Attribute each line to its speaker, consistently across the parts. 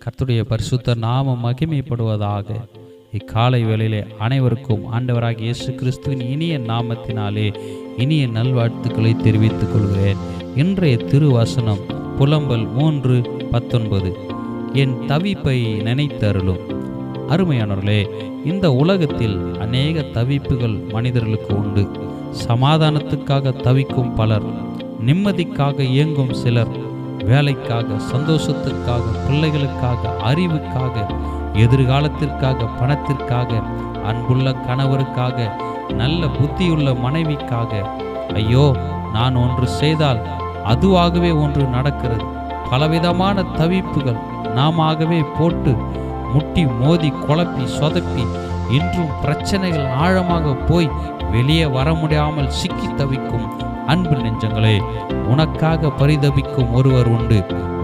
Speaker 1: கர்த்துடைய பரிசுத்த நாமம் மகிமைப்படுவதாக இக்காலை வேளையிலே அனைவருக்கும் ஆண்டவராக இயேசு கிறிஸ்துவின் இனிய நாமத்தினாலே இனிய நல்வாழ்த்துக்களை தெரிவித்துக் கொள்கிறேன். இன்றைய திருவசனம் புலம்பல் மூன்று பத்தொன்பது. என் தவிப்பை நினைத்தருளும். அருமையானவர்களே இந்த உலகத்தில் அநேக தவிப்புகள் மனிதர்களுக்கு உண்டு. சமாதானத்துக்காக தவிக்கும் பலர் நிம்மதிக்காக இயங்கும் சிலர் வேலைக்காக சந்தோஷத்துக்காக பிள்ளைகளுக்காக அறிவுக்காக எதிர்காலத்திற்காக பணத்திற்காக அன்புள்ள கணவருக்காக நல்ல புத்தியுள்ள மனைவிக்காக. ஐயோ நான் ஒன்று செய்தால் அதுவாகவே ஒன்று நடக்கிறது. பலவிதமான தவிப்புகள் நாமாகவே போட்டு முட்டி மோதி குழப்பி சொதப்பி இன்றும் பிரச்சனைகள் ஆழமாக போய் வெளியே வர முடியாமல் சிக்கி தவிக்கும் அன்பு நெஞ்சங்களே உனக்காக பரிதபிக்கும் ஒருவர் உண்டு.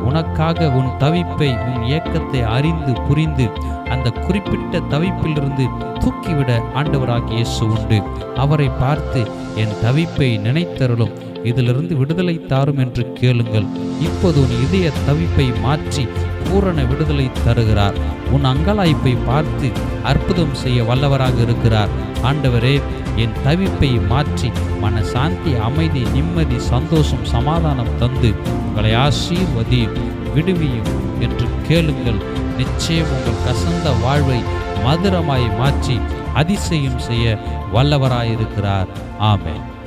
Speaker 1: உனக்காக உன் தவிப்பை உன் ஏக்கத்தை அறிந்து புரிந்து அந்த குறிப்பிட்ட தவிப்பிலிருந்து தூக்கிவிட ஆண்டவராகிய இயேசு உண்டு. அவரை பார்த்து என் தவிப்பை நினைத்தருளும். இதிலிருந்து விடுதலை தாரும் என்று கேளுங்கள். இப்போது உன் இதய தவிப்பை மாற்றி பூரண விடுதலை தருகிறார். உன் அங்கலாய்ப்பை பார்த்து அற்புதம் செய்ய வல்லவராக இருக்கிறார். ஆண்டவரே என் தவிப்பை மாற்றி மன சாந்தி அமைதி நிம்மதி சந்தோஷம் சமாதானம் தந்து உங்களை ஆசீர்வதியும் விடுவியும் என்று கேளுங்கள். நிச்சயம் உங்கள் கசந்த வாழ்வை மதுரமாய் மாற்றி அதிசயம் செய்ய வல்லவராயிருக்கிறார். ஆமேன்.